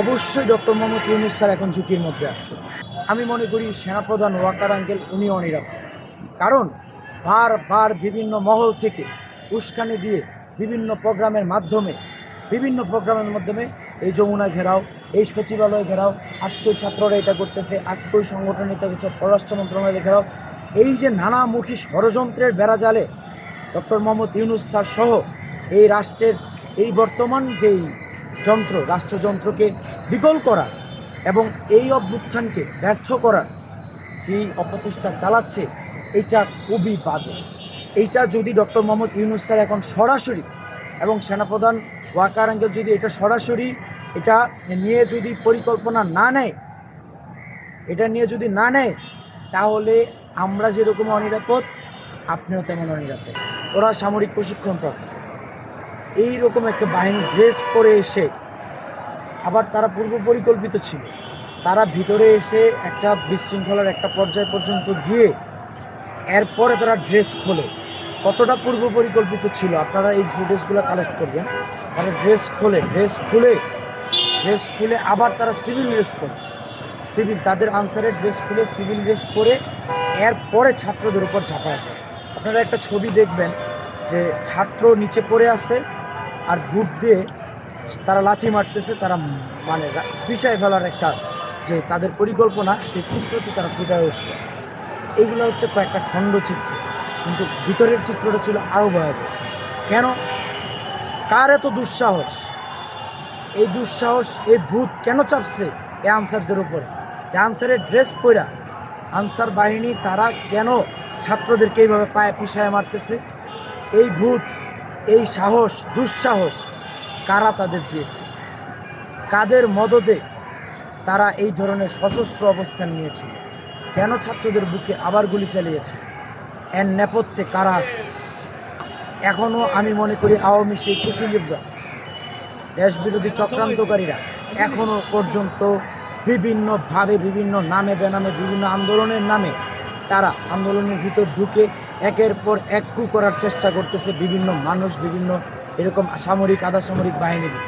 অবশ্যই doctor Mohammad Yunus sir এখন ঝুঁকির মধ্যে আছে। আমি মনে করি সেনাপ্রধান ওয়াকার আঙ্কেল উনি অনিরাপদ। কারণ বারবার বিভিন্ন মহল থেকে উস্কানি দিয়ে বিভিন্ন প্রোগ্রামের মাধ্যমে, বিভিন্ন প্রোগ্রামের মাধ্যমে এই যমুনা ঘেরাও, এই সচিবালয় ঘেরাও, আজকে ওই ছাত্ররা এটা করতেছে, আজকে ওই সংগঠন এটা করছে, পররাষ্ট্র মন্ত্রণালয় ঘেরাও, এই যে নানামুখী ষড়যন্ত্রের বেড়াজালে ডক্টর মোহাম্মদ ইউনুস স্যার সহ এই রাষ্ট্রের, এই বর্তমান যেই যন্ত্র, রাষ্ট্রযন্ত্রকে বিকল করা এবং এই অভ্যুত্থানকে ব্যর্থ করার যেই অপচেষ্টা চালাচ্ছে, এটা খুবই বাজে। এইটা যদি ডক্টর মোহাম্মদ ইউনুস স্যার এখন সরাসরি এবং সেনাপ্রধান ওয়াকার আঙ্কেল যদি এটা সরাসরি এটা নিয়ে যদি পরিকল্পনা না নেয়, এটা নিয়ে যদি না নেয়, তাহলে আমরা যেরকম অনিরাপদ, আপনিও তেমন অনিরাপদ। ওরা সামরিক প্রশিক্ষণ প্রাপ্ত এইরকম একটা বাহিনী ড্রেস পরে এসে আবার তারা পূর্ব পরিকল্পিত ছিল। তারা ভিতরে এসে একটা বিশৃঙ্খলার একটা পর্যায় পর্যন্ত গিয়ে এরপরে তারা ড্রেস খোলে। কতটা পূর্ব পরিকল্পিত ছিল আপনারা এই ফুটেজগুলো কালেক্ট করবেন। তারা ড্রেস খোলে ড্রেস খুলে ড্রেস খুলে আবার তারা সিভিল ড্রেস পরে। সিভিল তাদের আনসারের ড্রেস খুলে সিভিল ড্রেস পরে এরপরে ছাত্রদের উপর ঝাঁপায় আপনারা একটা ছবি দেখবেন যে ছাত্র নিচে পড়ে আছে আর বুট দিয়ে তারা লাচি মারতেছে, তারা মানে বিষয় ফেলার একটা যে তাদের পরিকল্পনা সেই চিত্রটি তারা ফুটে উঠছে। এইগুলো হচ্ছে কয়েকটা খণ্ডচিত্র কিন্তু ভিতরের চিত্রটা ছিল আরও ভয়াবহ। কেন? কার এত দুঃসাহস? এই দুঃসাহস, এই ভূত কেন চাপছে এই আনসারদের উপরে? যে আনসারের ড্রেস পরা আনসার বাহিনী তারা কেন ছাত্রদেরকে এইভাবে পায়ে পিছায় মারতেছে? এই ভূত এই সাহস, দুঃসাহস কারা তাদের দিয়েছে? কাদের মদদে তারা এই ধরনের সশস্ত্র অবস্থান নিয়েছে? কেন ছাত্রদের বুকে আবার গুলি চালিয়েছে? এর নেপথ্যে কারা আছে? এখনও আমি মনে করি আওয়ামী সেই কুশলীরা দেশবিরোধী চক্রান্তকারীরা এখনও পর্যন্ত বিভিন্নভাবে, বিভিন্ন নামে বেনামে বিভিন্ন আন্দোলনের নামে তারা আন্দোলনের ভিতর ঢুকে একের পর এক কু করার চেষ্টা করতেছে বিভিন্ন মানুষ, বিভিন্ন এরকম সামরিক আধা সামরিক বাহিনী। দিয়ে।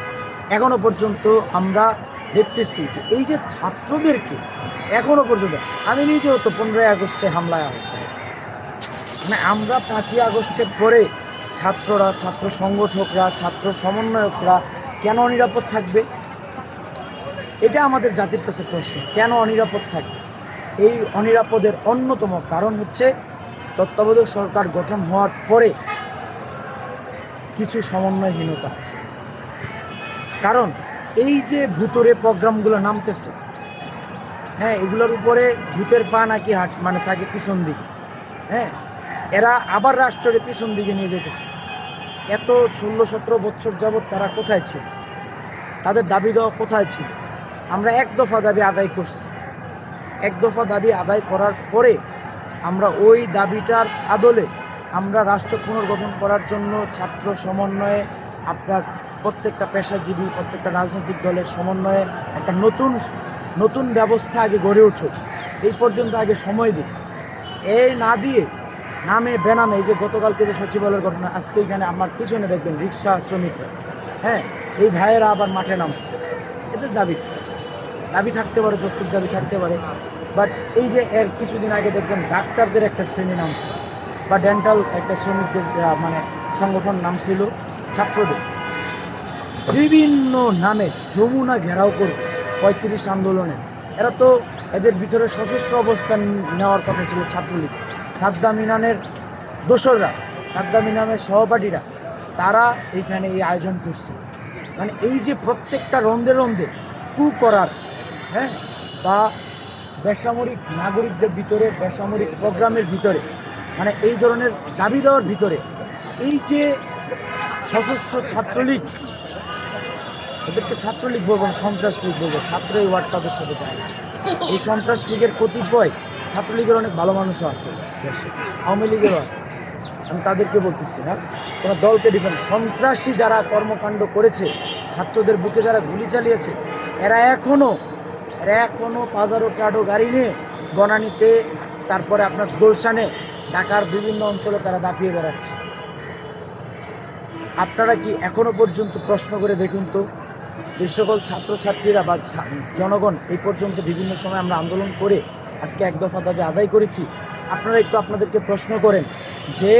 এখনও পর্যন্ত আমরা দেখতেছি যে এই যে ছাত্রদেরকে এখনও পর্যন্ত, আমি নিজেও তো পনেরোই আগস্টে হামলায় আহত। মানে আমরা পাঁচই আগস্টের পরে ছাত্ররা, ছাত্র সংগঠকরা, ছাত্র সমন্বয়করা কেন অনিরাপদ থাকবে? এটা আমাদের জাতির কাছে প্রশ্ন, কেন অনিরাপদ থাকবে? এই অনিরাপদের অন্যতম কারণ হচ্ছে তত্ত্বাবধায়ক সরকার গঠন হওয়ার পরে কিছু সমন্বয়হীনতা আছে। কারণ এই যে ভূতরে প্রোগ্রামগুলো নামতেছে হ্যাঁ এগুলোর উপরে ভূতের পা নাকি হাট মানে থাকে পিছন দিকে হ্যাঁ এরা আবার রাষ্ট্রের পিছন দিকে নিয়ে যেতেছে। এত ষোলো সতেরো বছর যাবৎ তারা কোথায় ছিল? তাদের দাবি দেওয়া কোথায় ছিল? আমরা এক দফা দাবি আদায় করছি। এক দফা দাবি আদায় করার পরে আমরা ওই দাবিটার আদলে আমরা রাষ্ট্র পুনর্গঠন করার জন্য ছাত্র সমন্বয়ে আপনার প্রত্যেকটা পেশাজীবী, প্রত্যেকটা রাজনৈতিক দলের সমন্বয়ে একটা নতুন নতুন ব্যবস্থা আগে গড়ে উঠুক। এই পর্যন্ত আগে সময় দিই এই না দিয়ে নামে বেনামে এই যে গতকালকে যে সচিবালয়ের ঘটনা, আজকে এখানে আমার পিছনে দেখবেন রিক্সা শ্রমিকরা। হ্যাঁ এই ভাইয়েরা আবার মাঠে নামছে। এদের দাবি দাবি থাকতে পারে যৌক্তিক দাবি থাকতে পারে। বাট এই যে এর কিছুদিন আগে দেখবেন ডাক্তারদের একটা শ্রেণি নামছে বা ডেন্টাল একটা শ্রমিকদের মানে সংগঠন নাম ছিল ছাত্রদের। বিভিন্ন নামে যমুনা ঘেরাও করবে পঁয়ত্রিশ আন্দোলনে এরা তো এদের ভিতরে সশস্ত্র অবস্থান নেওয়ার কথা ছিল ছাত্রলীগ। সাদ্দাম ইনানের দোসররা, সাদ্দাম ইনামের সহপাঠীরা, তারা এইখানে এই আয়োজন করছে। মানে এই যে প্রত্যেকটা রন্ধে রন্ধে কু করার হ্যাঁ বা বেসামরিক নাগরিকদের ভিতরে, বেসামরিক প্রোগ্রামের ভিতরে মানে এই ধরনের দাবি দেওয়ার ভিতরে, এই যে সশস্ত্র ছাত্রলীগ ওদেরকে ছাত্রলীগ বলব সন্ত্রাস লীগ বলব, ছাত্র এই ওয়ার্ডটা ওদের সাথে যায়। এই সন্ত্রাস লীগের কতিপয় ছাত্রলীগের অনেক ভালো মানুষও আছে দেশে, আওয়ামী লীগেরও আছে আমি তাদেরকে বলতেছি না কোনো দলকে ডিফেন্ড সন্ত্রাসী যারা কর্মকাণ্ড করেছে, ছাত্রদের বুকে যারা গুলি চালিয়েছে, এরা এখনও এরা এখনও পাজারো টাডো গাড়ি নিয়ে বনানীতে, তারপরে আপনার গোলশানে ঢাকার বিভিন্ন অঞ্চলে তারা দাপিয়ে বেড়াচ্ছে। আপনারা কি এখনও পর্যন্ত প্রশ্ন করে দেখুন তো, যে সকল ছাত্রছাত্রীরা বা জনগণ এই পর্যন্ত বিভিন্ন সময় আমরা আন্দোলন করে আজকে এক দফা দাবি আদায় করেছি, আপনারা একটু আপনাদেরকে প্রশ্ন করেন যে,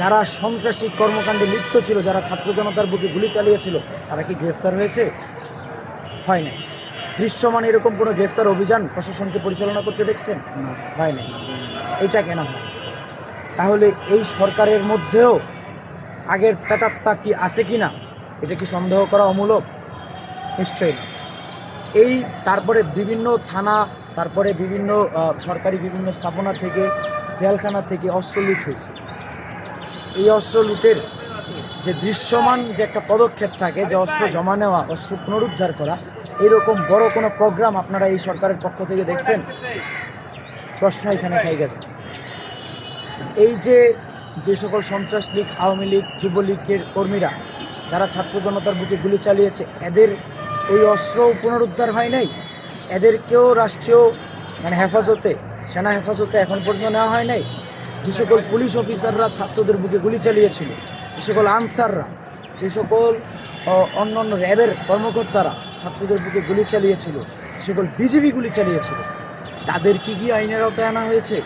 যারা সন্ত্রাসী কর্মকাণ্ডে লিপ্ত ছিল, যারা ছাত্র জনতার বুকে গুলি চালিয়েছিল, তারা কি গ্রেফতার হয়েছে? হয় নাই। দৃশ্যমান এরকম কোনো গ্রেফতার অভিযান প্রশাসনকে পরিচালনা করতে দেখছেন? হয় নাই। এটা কেন হয়? তাহলে এই সরকারের মধ্যেও আগের প্রেতাত্মা কি আছে কি না এটা কি সন্দেহ করা অমূলক? নিশ্চয়ই না। এই তারপরে বিভিন্ন থানা তারপরে বিভিন্ন সরকারি বিভিন্ন স্থাপনা থেকে জেলখানা থেকে অস্ত্র লুট হয়েছে। এই অস্ত্র লুটের যে দৃশ্যমান যে একটা পদক্ষেপ থাকে যে অস্ত্র জমা নেওয়া অস্ত্র পুনরুদ্ধার করা এরকম বড় কোনো প্রোগ্রাম আপনারা এই সরকারের পক্ষ থেকে দেখছেন? প্রশ্ন এখানে থেকে গেছে। এই যে যে সকল সন্ত্রাস লীগ, আওয়ামী লীগ যুবলীগের কর্মীরা, যারা ছাত্র জনতার বুকে গুলি চালিয়েছে, এদের ওই অস্ত্র পুনরুদ্ধার হয় নাই? এদেরকেও রাষ্ট্রীয় মানে হেফাজতে, সেনা হেফাজতে এখন পর্যন্ত নেওয়া হয় নাই? যে সকল পুলিশ অফিসাররা ছাত্রদের বুকে গুলি চালিয়েছিল, যে সকল আনসাররা যে সকল অন্য অন্য র্যাবের কর্মকর্তারা ছাত্রদের বুকে গুলি চালিয়েছিল, যে সকল বিজিবি গুলি চালিয়েছিল, তাদের কি কি আইনের আওতায় আনা হয়েছে?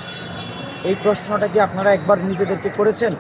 এই প্রশ্নটা কি আপনারা একবার নিজেদেরকে করেছেন?